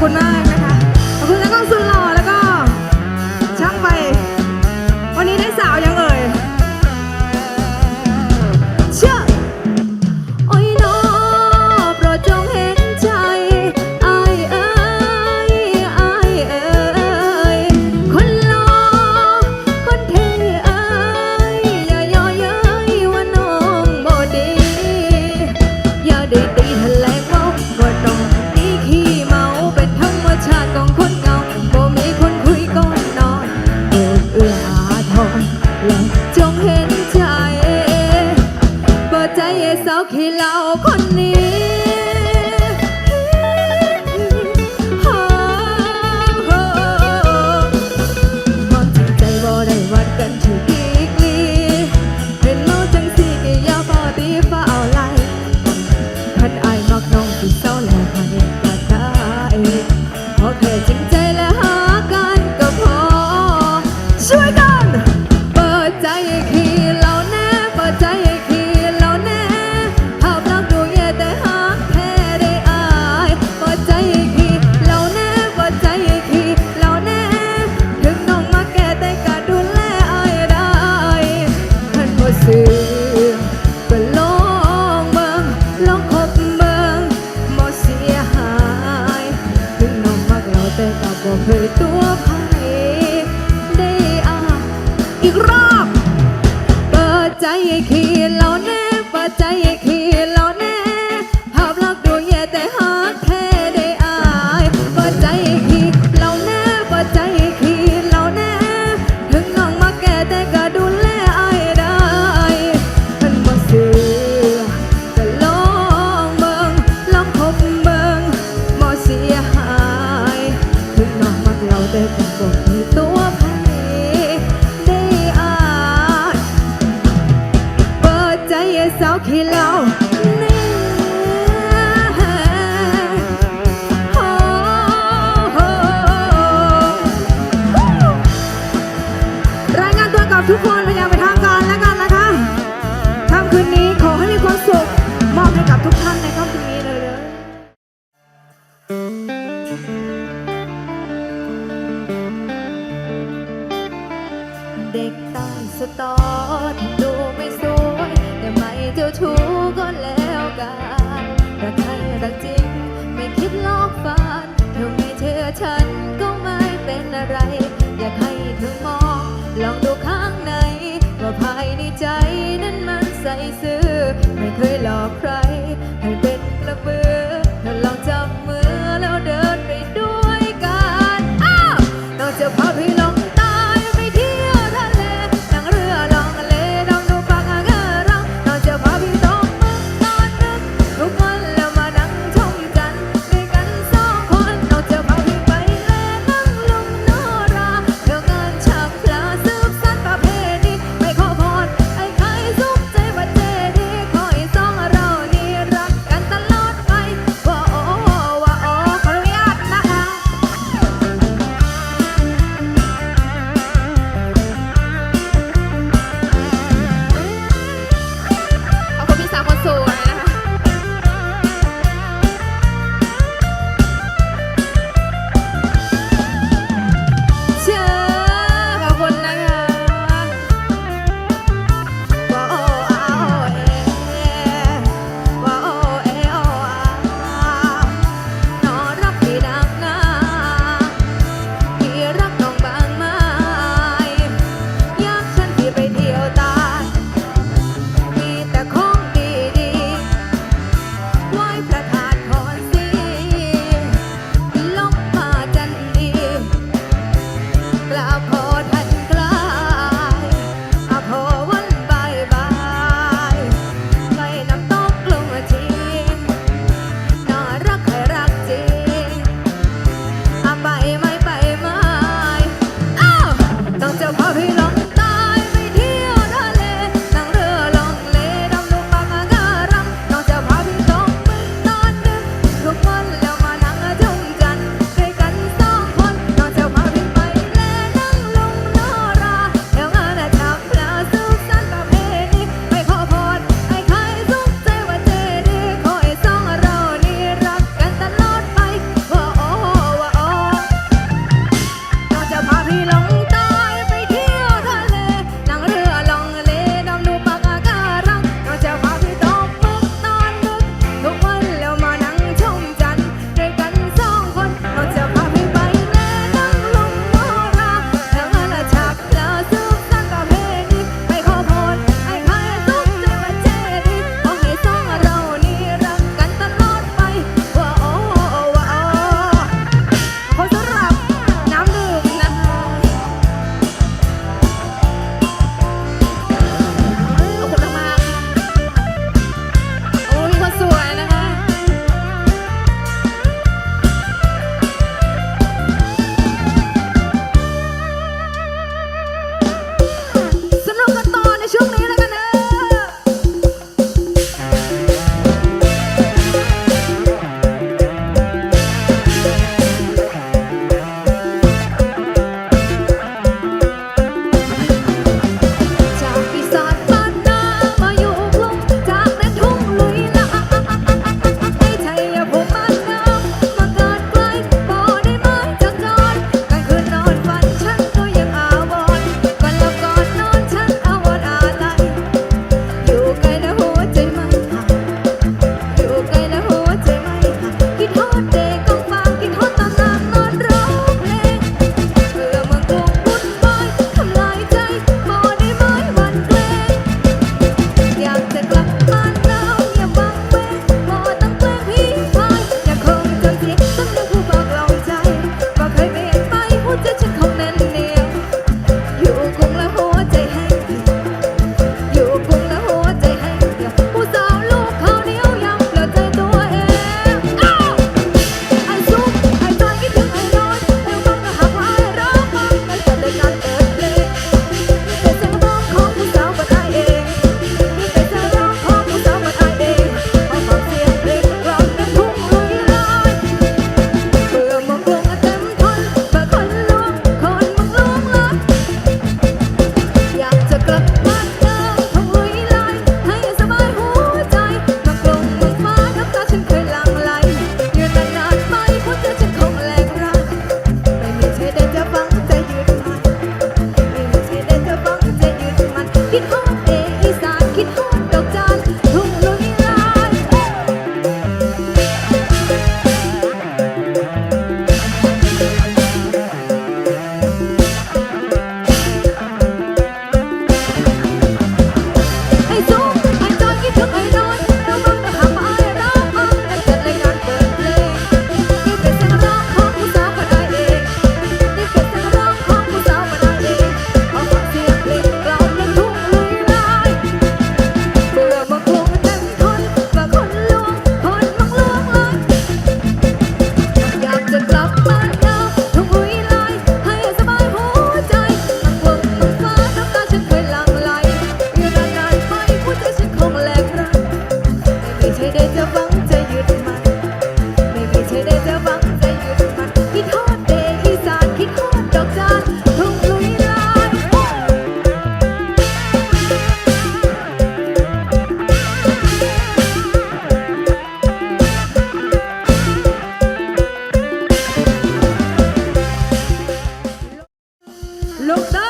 คุณมาก หลัจงเห็นใจ เปิดใจเสาวขี้เหล้าคนนี้ เด็กใต้สตอดูไม่สวยแต่ไม่เจ้าชู้ก็แล้วกันรักใครรักจริง ไม่คิดลอกฝันเธอไม่เชื่อฉันก็ไม่เป็นอะไร อยากให้เธอมอง ลองดูข้างใน ว่าภายในใจนั้นมันใสซื่อ ไม่เคยหลอกใคร ให้เป็นกระเบือ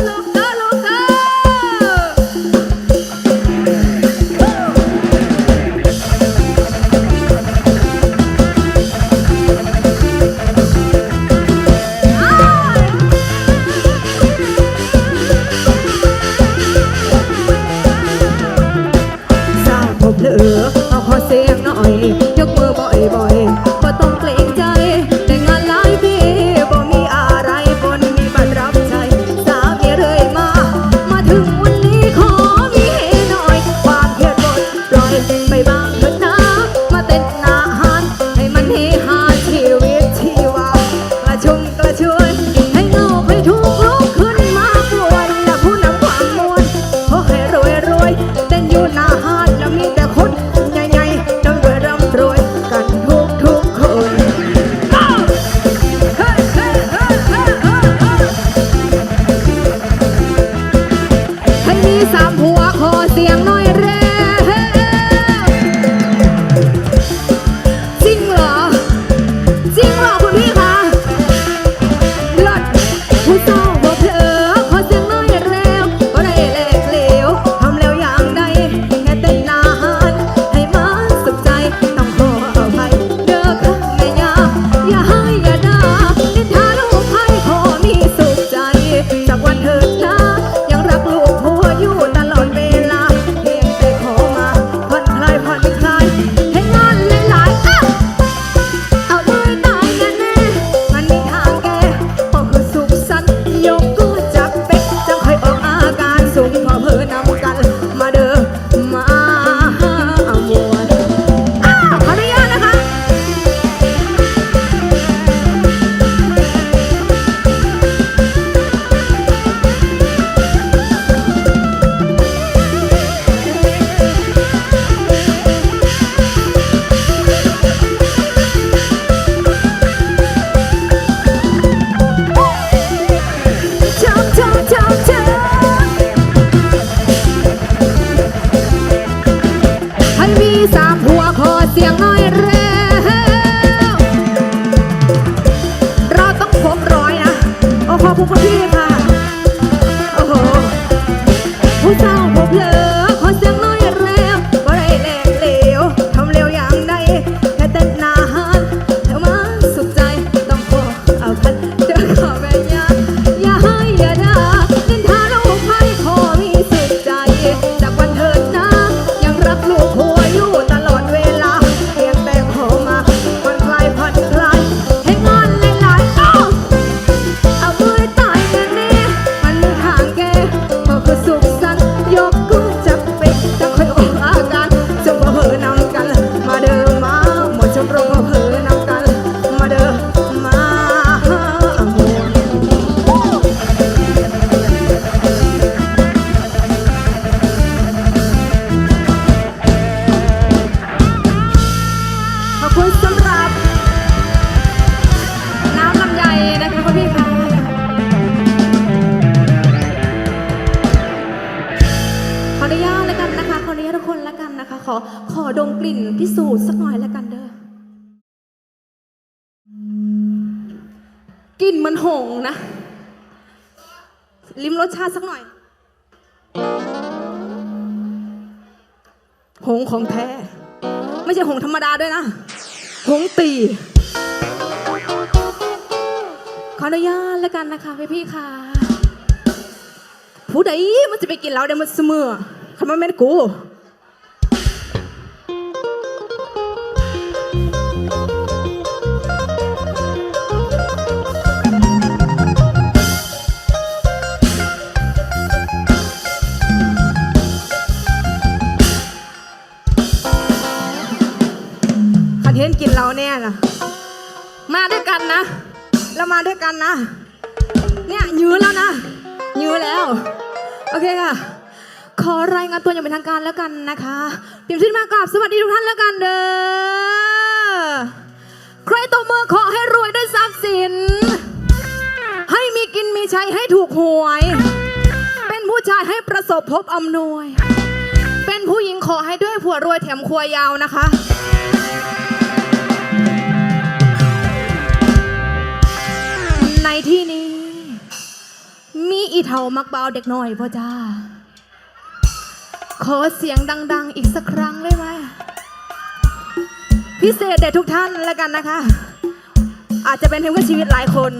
love. ผู้เศร้า หงของแท้ ไม่ใช่หงธรรมดาด้วยนะ หงตี ขออนุญาตแล้วกันนะคะพี่พี่ๆค่ะผู้ใดมันจะไปกินเหล้าเดี๋ยวมันเสมอคำว่าแม่นกู นะแล้วมาด้วยกันนะ เนี่ยยื้อแล้วนะ ยื้อแล้ว โอเคค่ะ ขอรายงานตัวอย่างเป็นทางการแล้วกันนะคะเตรียมชุดมากราบสวัสดีทุกท่านแล้วกันเด้อ ใครตบมือขอให้รวยด้วยทรัพย์สิน ให้มีกินมีใช้ให้ถูกหวย เป็นผู้ชายให้ประสบพบอำนวย เป็นผู้หญิงขอให้ด้วยผัวรวยแถมครัวยาวนะคะ ในที่นี้ มีอีเทามักเบาเด็กน้อยพ่อจ้า ขอเสียงดัง ๆ อีกสักครั้งได้ไหม พิเศษเด็ดทุกท่านแล้วกันนะคะ อาจจะเป็นเพื่อชีวิตหลายคน